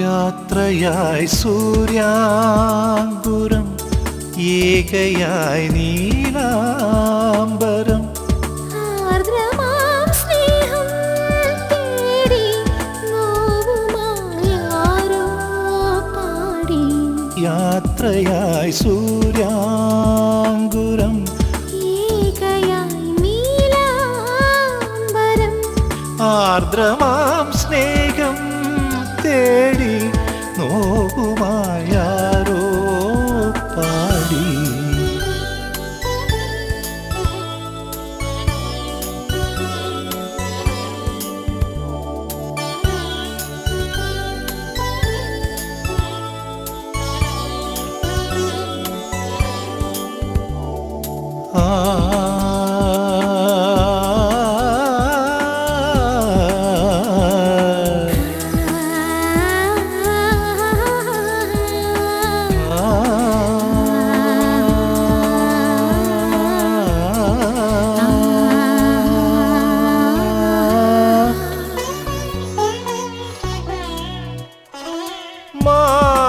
യാത്രയായി സൂര്യാങ്കുരം ഏകയായി നീലാംബരം. യാത്രയായി സൂര്യാങ്കുരം. ഏകയായി നീലാംബരം. ആർദ്രമാം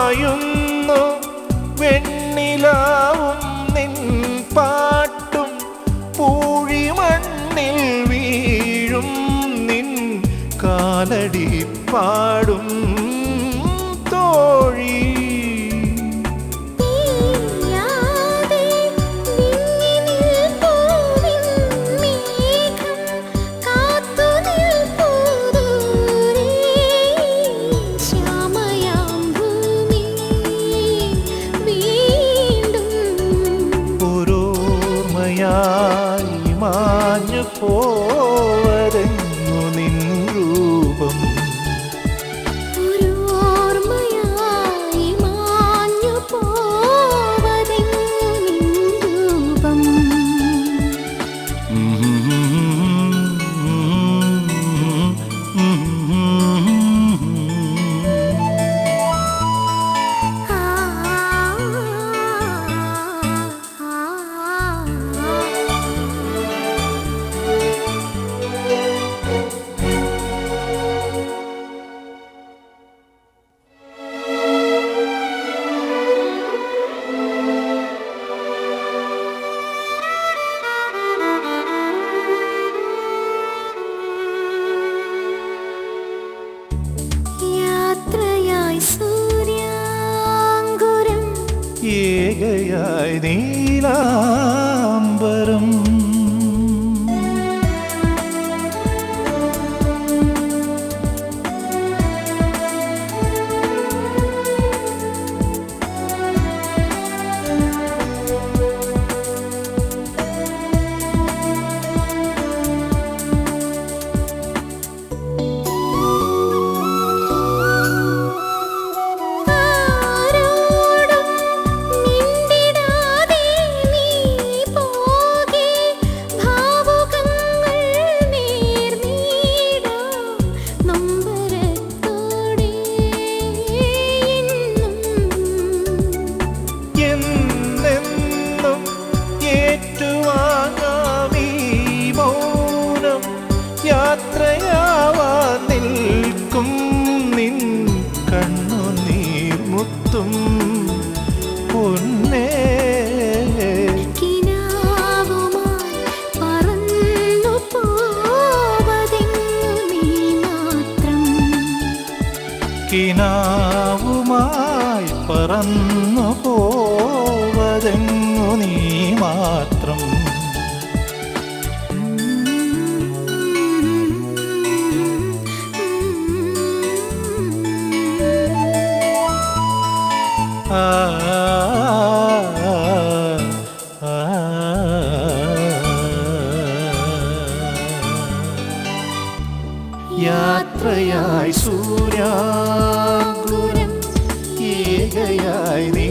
മായുന്നു വെണ്ണിലാവും നിൻ പാട്ടും പൂഴിമണ്ണിൽ വീഴും നിൻ കാലടി പാടും. ಓ ഏകയായി കണ്ണുനീർ മുത്തും പൊന്നേ. കിനാവുമായി പറന്നു പോവതെങ്ങു നീ മാത്രം. യാത്രയായി സൂര്യാകുരം ഏകയായി